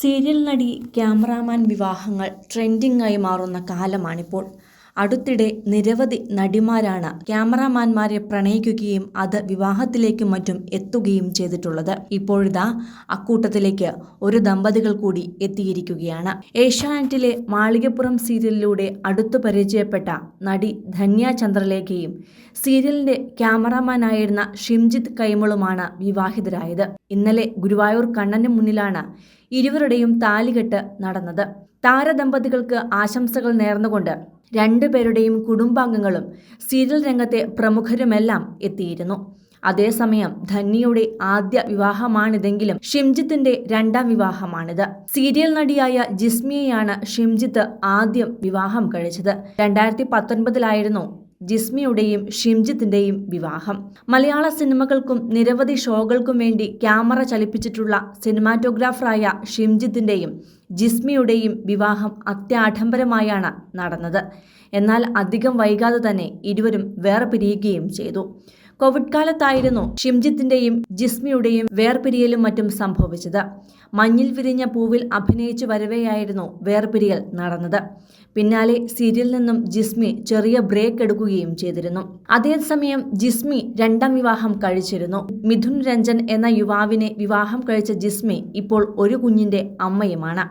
Serial നടി cameraman വിവാഹങ്ങൾ trending ആയി മാറുന്ന കാലമാണിപ്പോൾ. അടുത്തിടെ നിരവധി നടിമാരാണ് ക്യാമറാമാൻമാരെ പ്രണയിക്കുകയും അത് വിവാഹത്തിലേക്കും മറ്റും എത്തുകയും ചെയ്തിട്ടുള്ളത്. ഇപ്പോഴിതാ അക്കൂട്ടത്തിലേക്ക് ഒരു ദമ്പതികൾ കൂടി എത്തിയിരിക്കുകയാണ്. ഏഷ്യാനെറ്റിലെ മാളികപ്പുറം സീരിയലിലൂടെ അടുത്തു പരിചയപ്പെട്ട നടി ധന്യ ചന്ദ്രലേഖയും സീരിയലിന്റെ ക്യാമറാമാനായിരുന്ന ഷിംജിത്ത് കൈമളുമാണ് വിവാഹിതരായത്. ഇന്നലെ ഗുരുവായൂർ കണ്ണന് മുന്നിലാണ് ഇരുവരുടെയും താലികെട്ട് നടന്നത്. താരദമ്പതികൾക്ക് ആശംസകൾ നേർന്നുകൊണ്ട് രണ്ടുപേരുടെയും കുടുംബാംഗങ്ങളും സീരിയൽ രംഗത്തെ പ്രമുഖരുമെല്ലാം എത്തിയിരുന്നു. അതേസമയം ധന്യയുടെ ആദ്യ വിവാഹമാണിതെങ്കിലും ഷിംജിത്തിന്റെ രണ്ടാം വിവാഹമാണിത്. സീരിയൽ നടിയായ ജിസ്മിയെയാണ് ഷിംജിത്ത് ആദ്യം വിവാഹം കഴിച്ചത്. രണ്ടായിരത്തി പത്തൊൻപതിലായിരുന്നു ജിസ്മിയുടെയും ഷിംജിത്തിന്റെയും വിവാഹം. മലയാള സിനിമകൾക്കും നിരവധി ഷോകൾക്കും വേണ്ടി ക്യാമറ ചലിപ്പിച്ചിട്ടുള്ള സിനിമാറ്റോഗ്രാഫറായ ഷിംജിത്തിന്റെയും ജിസ്മിയുടെയും വിവാഹം അത്യാഡംബരമായാണ് നടന്നത്. എന്നാൽ അധികം വൈകാതെ തന്നെ ഇരുവരും വേർപിരിയുകയും ചെയ്തു. കോവിഡ് കാലത്തായിരുന്നു ഷിംജിത്തിന്റെയും ജിസ്മിയുടെയും വേർപിരിയലും മറ്റും സംഭവിച്ചത്. മഞ്ഞിൽ വിരിഞ്ഞ പൂവിൽ അഭിനയിച്ചു വരവെയായിരുന്നു വേർപിരിയൽ നടന്നത്. പിന്നാലെ സീരിയലിൽ നിന്നും ജിസ്മി ചെറിയ ബ്രേക്ക് എടുക്കുകയും ചെയ്തിരുന്നു. അതേസമയം ജിസ്മി രണ്ടാം വിവാഹം കഴിച്ചിരുന്നു. മിഥുൻ രഞ്ജൻ എന്ന യുവാവിനെ വിവാഹം കഴിച്ച ജിസ്മി ഇപ്പോൾ ഒരു കുഞ്ഞിന്റെ അമ്മയുമാണ്.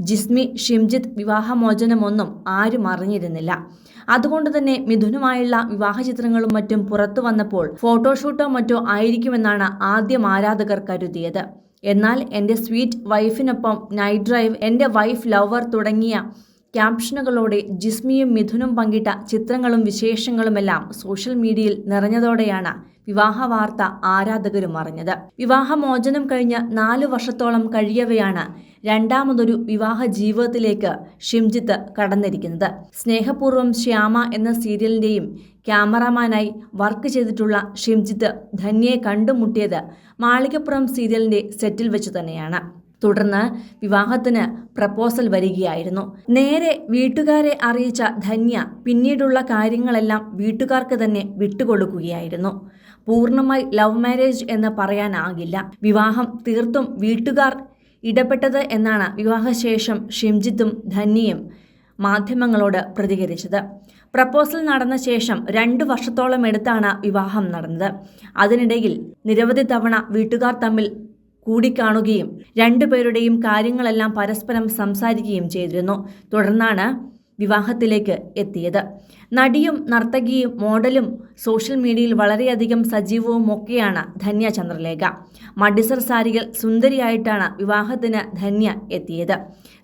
ജിസ്മി ഷിംജിത്ത് വിവാഹമോചനമൊന്നും ആരും അറിഞ്ഞിരുന്നില്ല. അതുകൊണ്ട് തന്നെ മിഥുനുമായുള്ള വിവാഹ ചിത്രങ്ങളും മറ്റും പുറത്തു വന്നപ്പോൾ ഫോട്ടോഷൂട്ടോ മറ്റോ ആയിരിക്കുമെന്നാണ് ആദ്യം ആരാധകർ കരുതിയത്. എന്നാൽ എന്റെ സ്വീറ്റ് വൈഫിനൊപ്പം നൈറ്റ് ഡ്രൈവ് എന്റെ വൈഫ് ലവർ തുടങ്ങിയ ക്യാപ്ഷനുകളോടെ ജിസ്മിയും മിഥുനും പങ്കിട്ട ചിത്രങ്ങളും വിശേഷങ്ങളുമെല്ലാം സോഷ്യൽ മീഡിയയിൽ നിറഞ്ഞതോടെയാണ് വിവാഹ വാർത്ത ആരാധകരും അറിഞ്ഞത്. വിവാഹമോചനം കഴിഞ്ഞ് നാലു വർഷത്തോളം കഴിയവെയാണ് രണ്ടാമതൊരു വിവാഹ ജീവിതത്തിലേക്ക് ഷിംജിത്ത് കടന്നിരിക്കുന്നത്. സ്നേഹപൂർവം ശ്യാമ എന്ന സീരിയലിന്റെയും ക്യാമറാമാനായി വർക്ക് ചെയ്തിട്ടുള്ള ഷിംജിത്ത് ധന്യയെ കണ്ടുമുട്ടിയത് മാളികപ്പുറം സീരിയലിന്റെ സെറ്റിൽ വെച്ച് തന്നെയാണ്. തുടർന്ന് വിവാഹത്തിന് പ്രപ്പോസൽ വരികയായിരുന്നു. നേരെ വീട്ടുകാരെ അറിയിച്ച ധന്യ പിന്നീടുള്ള കാര്യങ്ങളെല്ലാം വീട്ടുകാർക്ക് തന്നെ വിട്ടുകൊടുക്കുകയായിരുന്നു. പൂർണമായി ലവ് മാരേജ് എന്ന് പറയാനാകില്ല. വിവാഹം തീർത്തും വീട്ടുകാർ ഇടപെട്ടത് എന്നാണ് വിവാഹശേഷം ഷിംജിത്തും ധന്യയും മാധ്യമങ്ങളോട് പ്രതികരിച്ചത്. പ്രപ്പോസൽ നടന്ന ശേഷം രണ്ടു വർഷത്തോളം എടുത്താണ് വിവാഹം നടന്നത്. അതിനിടയിൽ നിരവധി തവണ വീട്ടുകാർ തമ്മിൽ കൂടിക്കാണുകയും രണ്ടുപേരുടെയും കാര്യങ്ങളെല്ലാം പരസ്പരം സംസാരിക്കുകയും ചെയ്തിരുന്നു. തുടർന്നാണ് വിവാഹത്തിലേക്ക് എത്തിയത്. നടിയും നർത്തകിയും മോഡലും സോഷ്യൽ മീഡിയയിൽ വളരെയധികം സജീവവും ഒക്കെയാണ് ധന്യ ചന്ദ്രലേഖ. മഡിസർ സാരികൾ സുന്ദരിയായിട്ടാണ് വിവാഹത്തിന് ധന്യ എത്തിയത്.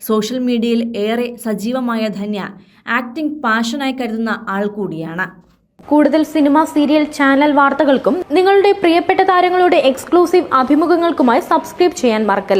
സോഷ്യൽ മീഡിയയിൽ ഏറെ സജീവമായ ധന്യ ആക്ടിംഗ് പാഷനായി കരുതുന്ന ആൾ കൂടിയാണ്. കൂടുതൽ സിനിമ സീരിയൽ ചാനൽ വാർത്തകൾക്കും നിങ്ങളുടെ പ്രിയപ്പെട്ട താരങ്ങളുടെ എക്സ്ക്ലൂസീവ് അഭിമുഖങ്ങൾക്കുമായി സബ്സ്ക്രൈബ് ചെയ്യാൻ മറക്കല്ലേ?